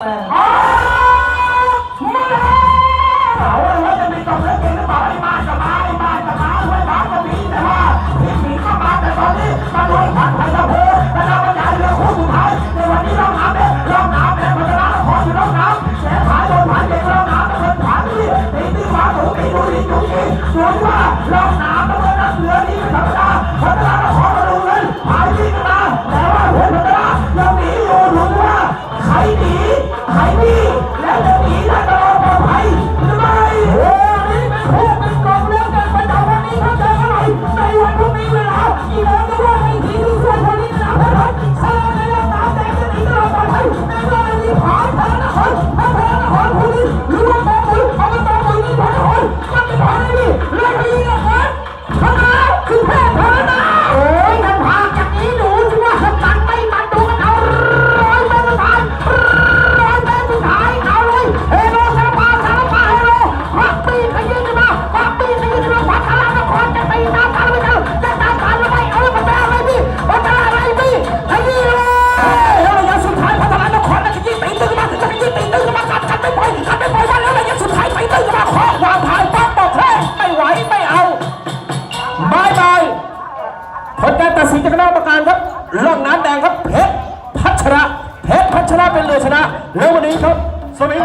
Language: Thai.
เอาว่าจะมีกองเล็กเก่งหรือเปล่าไอ้มาจะมาไอ้มาจะมาไว้มาจะมีแต่ว่าที่หนีเข้ามาแต่ตอนนี้มาด้วยพันพันตะโพและเราบรรยายเรือคู่สุดท้ายในวันนี้เราน้ำเนี่ยเราน้ำเนี่ยพัฒนาละครอยู่เราน้ำแสนผายโดนผายเด็กเราน้ำเป็นผายที่ตีตีมาถูกตีดูดีจุกจีสวนว่าเราน้ำเในวันพรุ่งนี้เวลาอีโมจะว่าให้ คณะกรรมการครับล่องน้ำแดงครับเพชรพัชระเพชรพัชระเป็นเรือชนะแล้ววันนี้ครับสวิง